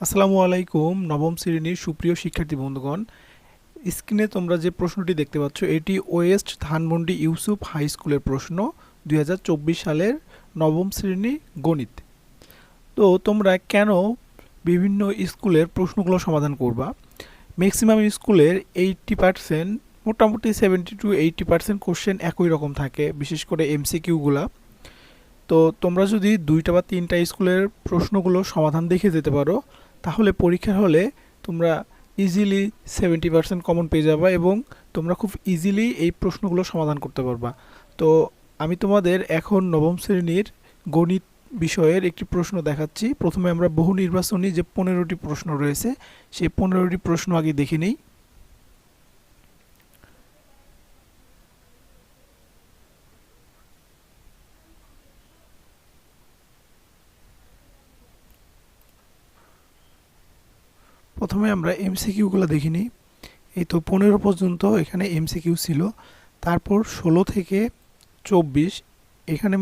আসসালামু আলাইকুম, নবম শ্রেণির সুপ্রিয় শিক্ষার্থী বন্ধুগণ। স্ক্রিনে তোমরা যে প্রশ্নটি দেখতে পাচ্ছ, এটি ওয়েস্ট ধানমন্ডি ইউসুফ হাই স্কুলের প্রশ্ন, দুই হাজার চব্বিশ সালের নবম শ্রেণি গণিত। তো তোমরা কেন বিভিন্ন স্কুলের প্রশ্নগুলো সমাধান করবা? ম্যাক্সিমাম স্কুলের এইটটি পার্সেন্ট মোটামুটি seventy to eighty percent question একই রকম থাকে, বিশেষ করে এমসিকিউগুলা তো তোমরা যদি দুইটা বা তিনটা স্কুলের প্রশ্নগুলো সমাধান দেখে যেতে পারো তাহলে পরীক্ষার হলে তোমরা ইজিলি সেভেন্টি পার্সেন্ট কমন পেয়ে যাবা এবং তোমরা খুব ইজিলি এই প্রশ্নগুলো সমাধান করতে পারবা। তো আমি তোমাদের এখন নবম শ্রেণির গণিত বিষয়ের একটি প্রশ্ন দেখাচ্ছি। প্রথমে আমরা বহু নির্বাচনী যে পনেরোটি প্রশ্ন রয়েছে, সেই পনেরোটি প্রশ্ন আগে দেখে নিই। প্রথমে আমরা এমসিকিউগুলো দেখে নিই। এই তো পনেরো পর্যন্ত এখানে এমসিকিউ ছিল। তারপর ষোলো থেকে চব্বিশ, এখানে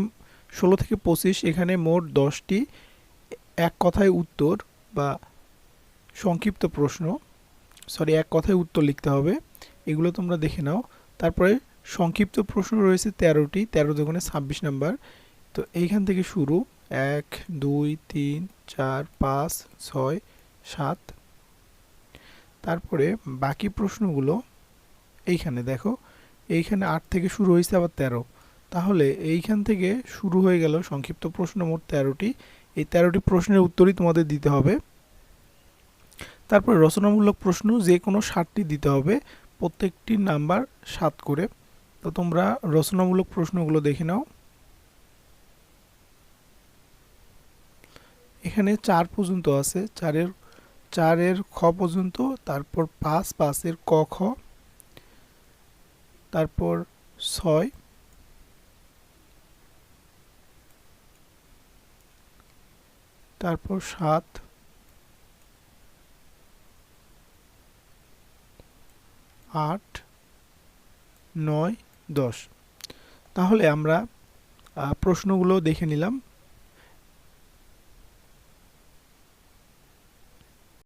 ষোলো থেকে পঁচিশ, এখানে মোট দশটি। এক কথায় উত্তর বা সংক্ষিপ্ত প্রশ্ন। সরি, এক কথায় উত্তর লিখতে হবে। এগুলো তোমরা দেখে নাও। তারপরে সংক্ষিপ্ত প্রশ্ন রয়েছে তেরোটি। তেরো দোকানে ছাব্বিশ নাম্বার। তো এইখান থেকে শুরু। এক, দুই, তিন, চার, পাঁচ, ছয়, সাত। তারপরে বাকি প্রশ্নগুলো এইখানে দেখো। এইখানে আট থেকে শুরু হয়েছে আবার তেরো। তাহলে এইখান থেকে শুরু হয়ে গেল সংক্ষিপ্ত প্রশ্ন মোট তেরোটি। এই তেরোটি প্রশ্নের উত্তরই তোমাদের দিতে হবে। তারপরে রচনামূলক প্রশ্ন, যে কোনো ষাটটি দিতে হবে। প্রত্যেকটির নাম্বার সাত করে। তো তোমরা রচনামূলক প্রশ্নগুলো দেখে নাও। এখানে চার পর্যন্ত আছে। চারের চারের খ পর্যন্ত, তারপর পাঁচ, পাঁচের ক, খ, তারপর ছয়, তারপর সাত, আট, নয়, দশ। তাহলে আমরা প্রশ্নগুলো দেখে নিলাম।